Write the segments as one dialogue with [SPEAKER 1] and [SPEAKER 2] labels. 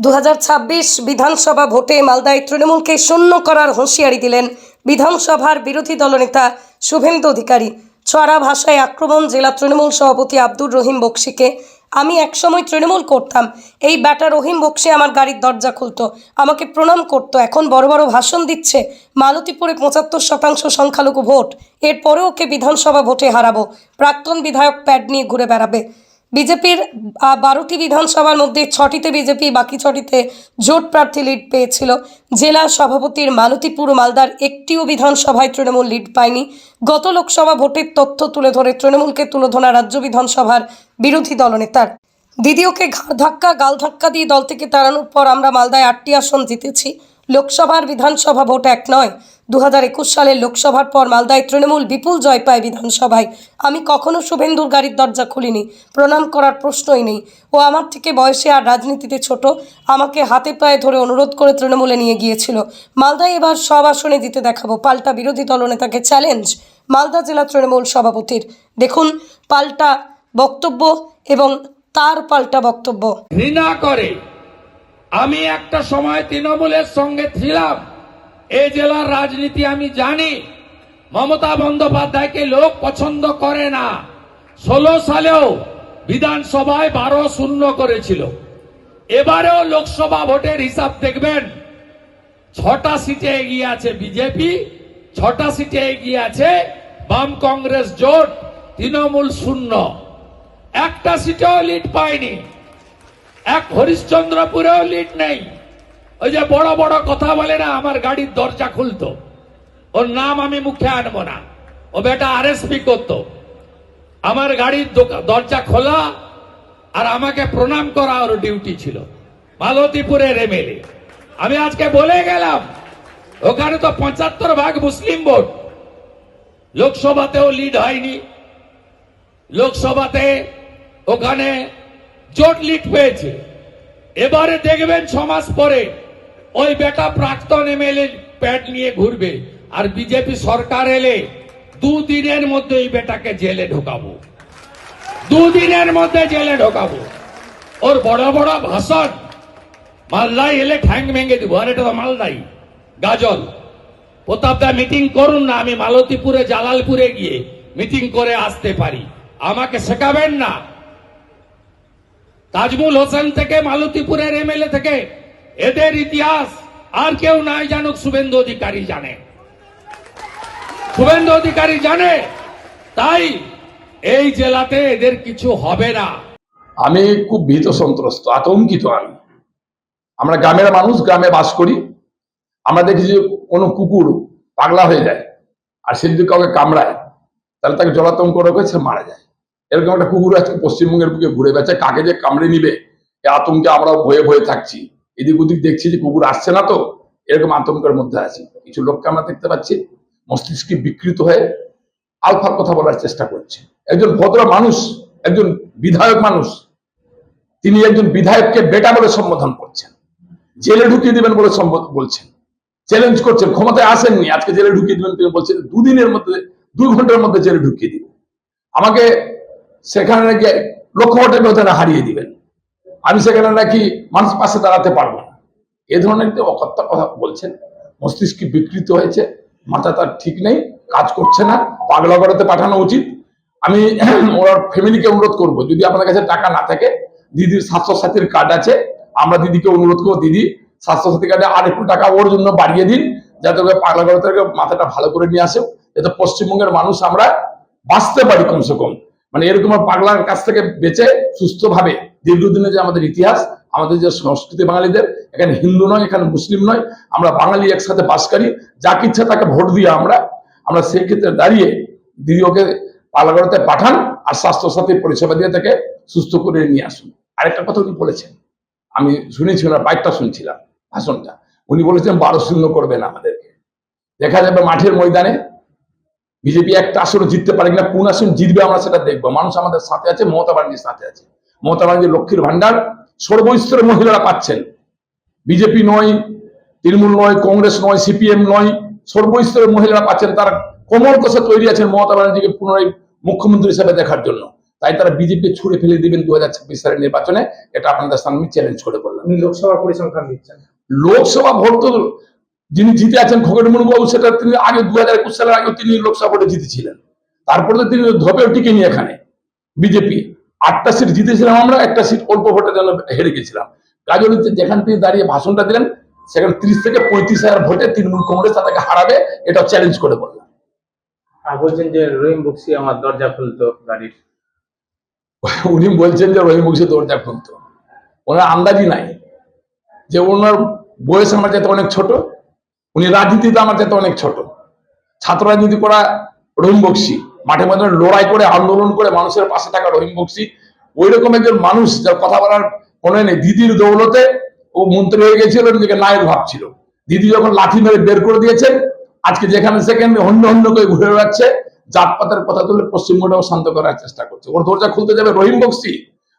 [SPEAKER 1] দু হাজার ছাব্বিশ বিধানসভা ভোটে মালদায় তৃণমূলকে শূন্য করার হুঁশিয়ারি দিলেন বিধানসভার বিরোধী দলনেতা শুভেন্দু অধিকারী। ছড়া ভাষায় আক্রমণ জেলা তৃণমূল সভাপতি আব্দুর রহিম বক্সিকে, আমি একসময় তৃণমূল করতাম। এই ব্যাটা রহিম বক্সি আমার গাড়ির দরজা খুলতো। আমাকে প্রণাম করতো। এখন বড় বড় ভাষণ দিচ্ছে। মালতীপুরে পঁচাত্তর শতাংশ সংখ্যালঘু ভোট। এরপরেও ওকে বিধানসভা ভোটে হারাবো। প্রাক্তন বিধায়ক প্যাড নিয়ে ঘুরে বেড়াবে। বিজেপির বারোটি বিধানসভার মধ্যে ছটিতে বিজেপি, বাকি ছটিতে জোট প্রার্থী লিড পেয়েছিল। জেলা সভাপতির মালতীপুর মালদার একটিও বিধানসভায় তৃণমূল লিড পায়নি। গত লোকসভা ভোটের তথ্য তুলে ধরে তৃণমূলকে তুলে ধরা রাজ্য বিধানসভার বিরোধী দলনেতার। দিদিওকে ঘাড় ধাক্কা, গাল ধাক্কা দিয়ে দল থেকে তাড়ানোর পর আমরা মালদায় আটটি আসন জিতেছি। লোকসভার বিধানসভা ভোট এক নয়। দু হাজার একুশ সালের লোকসভার পর মালদায় তৃণমূল বিপুল জয় পায় বিধানসভায়। আমি কখনো শুভেন্দুর গাড়ির দরজা খুলিনি। প্রণাম করার প্রশ্নই নেই। ও আমার থেকে বয়সে আর রাজনীতিতে ছোট। আমাকে হাতে পায়ে ধরে অনুরোধ করে তৃণমূলে নিয়ে গিয়েছিল। মালদায় এবার সব আসনে জিতে দেখাবো। পাল্টা বিরোধী দলনেতাকে চ্যালেঞ্জ মালদা জেলা তৃণমূল সভাপতির। দেখুন, পাল্টা বক্তব্য এবং তার পাল্টা বক্তব্য।
[SPEAKER 2] ঘৃণা করে আমি একটা সময় তৃণমূলের সঙ্গে ছিলাম। এই জেলার রাজনীতি আমি জানি। মমতা বন্দ্যোপাধ্যায়কে লোক পছন্দ করে না। ষোলো সালেও বিধানসভায় বারো শূন্য করেছিল। এবারেও লোকসভা ভোটের হিসাব দেখবেন। ছটা সিটে এগিয়ে আছে বিজেপি, ছটা সিটে এগিয়ে আছে বাম কংগ্রেস জোট, তৃণমূল শূন্য। একটা সিটেও লিড পায়নি। এক হরিশ্চন্দ্রপুরেও লিড নেই। ওই যে বড় বড় কথা বলে না, আমার গাড়ির দরজা খুলতো। ওর নাম আমি মুখে আনব না। ও বেটা আরএসপি করতো। আমার গাড়ির দরজা খোলা আর আমাকে প্রণাম করা ওর ডিউটি ছিল। মালতীপুরের এমএলএ আমি আজকে বলে গেলাম, ওখানে তো পঁচাত্তর ভাগ মুসলিম ভোট। লোকসভাতেও লিড হয়নি। লোকসভাতে ওখানে জোট লিড পেয়েছে এবারে দেখবেন ছ মাস পরে ওই বেটা প্রাক্তন এমএলএ প্যাড নিয়ে ঘুরবে আর বিজেপি সরকার এলে দুদিনের মধ্যে এই বেটাকে জেলে ঢোকাবো। দুদিনের মধ্যে জেলে ঢোকাবো। ওর বড় বড় ভাষণ। মালদাই এলে ঠ্যাং ভেঙে দিব। আর এটা তো মালদাই। গাজল। প্রতাপদা মিটিং করুন না, আমি মালতীপুরে, জালালপুরে গিয়ে মিটিং করে আসতে পারি। আমাকে শেখাবেন না। তাজমুল হোসেন থেকে, মালতীপুরের এমএলএ থেকে, এদের ইতিহাস আর কেউ নাই জানুক শুভেন্দু অধিকারী জানে। শুভেন্দু অধিকারী জানে, তাই এই জেলাতে এদের কিছু হবে না।
[SPEAKER 3] আমি খুব ভীত সন্ত্রস্ত, আতঙ্কিত আমি। আমরা গ্রামের মানুষ, গ্রামে বাস করি। আমরা দেখি যে কোনো কুকুর পাগলা হয়ে যায়, আর সে যদি কাউকে কামড়ায়, তাহলে তাকে জলাতঙ্ক সে মারা যায়। এরকম একটা কুকুর আছে, পশ্চিমবঙ্গের বুকে ঘুরে বেড়াচ্ছে, কাকে যে কামড়ে নিবে, এ আতঙ্কে আমরা ভয়ে ভয়ে থাকছি। এদিক ওদিক দেখছি যে কুকুর আসছে না তো, এরকম আতঙ্কের মধ্যে আছি। কিছু লোককে আমরা দেখতে পাচ্ছি, মস্তিষ্কে বিকৃত হয়ে আলফার কথা বলার চেষ্টা করছে। একজন ভদ্র মানুষ, একজন বিধায়ক মানুষ, তিনি একজন বিধায়ককে বেটা বলে সম্বোধন করছেন, জেলে ঢুকিয়ে দিবেন বলে বলছেন চ্যালেঞ্জ করছেন, ক্ষমতায় আসেননি, আজকে জেলে ঢুকিয়ে দিবেন, তিনি বলছেন, দুদিনের মধ্যে দুই ঘণ্টার মধ্যে জেলে ঢুকিয়ে দিবেন। আমাকে সেখানে নাকি লক্ষ ভোটের ব্যবধানে হারিয়ে দিবেন। আমি সেখানে নাকি মানুষ পাশে দাঁড়াতে পারব না। এ ধরনের একটি অকথ্য কথা বলছেন, মস্তিষ্ক বিকৃত হয়েছে, মাথা তার ঠিক নেই, কাজ করছে না, পাগলা করাতে পাঠানো উচিত। আমি ওর ফ্যামিলিকে অনুরোধ করব, যদি আপনার কাছে টাকা না থাকে, দিদির স্বাস্থ্য সাথীর কার্ড আছে, আমরা দিদিকে অনুরোধ করব, দিদি স্বাস্থ্য সাথী কার্ডে আর একটু টাকা ওর জন্য বাড়িয়ে দিন, যাতে ওকে পাগলা করাতে মাথাটা ভালো করে নিয়ে আসে, যাতে পশ্চিমবঙ্গের মানুষ আমরা বাঁচতে পারি কমসে কম। মানে এরকম পাগলার কাছ থেকে বেঁচে সুস্থভাবে দীর্ঘদিনের যে আমাদের ইতিহাস, আমাদের যে সংস্কৃতি বাঙালিদের, এখানে হিন্দু নয়, এখানে মুসলিম নয়, আমরা বাঙালি একসাথে বাস করি যাকে ইচ্ছা তাকে ভোট দিয়ে আমরা আমরা সেই ক্ষেত্রে দাঁড়িয়ে দিদি ওকে পালাগড়াতে পাঠান আর স্বাস্থ্যসাথী পরিষেবা দিয়ে তাকে সুস্থ করে নিয়ে আসুন। আরেকটা কথা উনি বলেছেন, আমি শুনেছি ওনার বাইকটা শুনছিলাম, ভাষণটা। উনি বলেছেন, বারো শূন্য করবেন আমাদেরকে। দেখা যাবে মাঠের ময়দানে বিজেপি একটা আসনে জিততে পারে কিনা কোন আসন জিতবে আমরা সেটা দেখব। মানুষ আমাদের সাথে আছে মমতা ব্যানার্জির সাথে আছে। মমতা ব্যানার্জির লক্ষ্মীর ভান্ডার সর্বস্তরের মহিলারা পাচ্ছেন। বিজেপি নয় তৃণমূল নয় কংগ্রেস নয় সিপিএম নয় সর্বস্তরের মহিলারা পাচ্ছেন। তারা কোমর কষে তৈরি আছেন মমতা ব্যানার্জিকে পুনরায় মুখ্যমন্ত্রী হিসেবে দেখার জন্য। তাই তারা বিজেপি ছুড়ে ফেলে দিবেন দু হাজার ছাব্বিশ সালের নির্বাচনে এটা আপনাদের সামনে চ্যালেঞ্জ করে বললাম।
[SPEAKER 4] লোকসভা পরিসংখ্যান দিচ্ছেন।
[SPEAKER 3] লোকসভা ভোট তো যিনি জিতে আছেন খগেন মুর্মু সেটা তিনি আগে দু হাজার একুশ সালের আগে তিনি লোকসভা ভোটে জিতেছিলেন। তারপরে তো তিনি ধপেও টিকেনি এখানে বিজেপি। আটটা সিট জিতেছিলাম আমরা একটা সিট অল্প ভোটের জন্য হেরে গেছিলাম। কাজল যেখান থেকে দাঁড়িয়ে ভাষণটা দিলেন সেখানে ত্রিশ থেকে পঁয়ত্রিশ হাজার ভোটে তৃণমূল কংগ্রেস তাদেরকে হারাবে এটা চ্যালেঞ্জ করে বললাম।
[SPEAKER 4] আর বলছেন যে রহিম বক্সি আমার দরজা খুলতো গাড়ির।
[SPEAKER 3] উনি বলছেন যে রহিম বক্সি দরজা খুলতো। ওনার আন্দাজই নাই। যে ওনার বয়স আমার যাতে অনেক ছোট উনি রাজনীতিতে আমার যাতে অনেক ছোট। ছাত্র রাজনীতি করা রহিম বক্সি। মাঠে মাঠে লড়াই করে, আন্দোলন করে মানুষের পাশে থাকা রহিম বক্সি। ওই রকম একজন মানুষ যার কথা বলার মনে নেই। দিদির দৌলতে ও মন্ত্রী হয়ে গেছিল, নিজেকে নায়ক ভাবছিল। দিদি যখন লাঠি মেরে বের করে দিয়েছেন, আজকে যেখানে সেখানে হন্য হন্য করে ঘুরে বেড়াচ্ছে, জাতপাতের কথা তুলে পশ্চিমবঙ্গটাও শান্ত করার চেষ্টা করছে। ওর দরজা খুলতে যাবে রহিম বক্সি।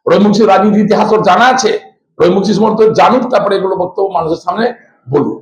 [SPEAKER 3] রহিম বক্সির রাজনীতি ইতিহাস ওর জানা আছে। রহিম বক্সি সম্বন্ধে জানুক, তারপরে এগুলো বক্তব্য মানুষের সামনে বলুক।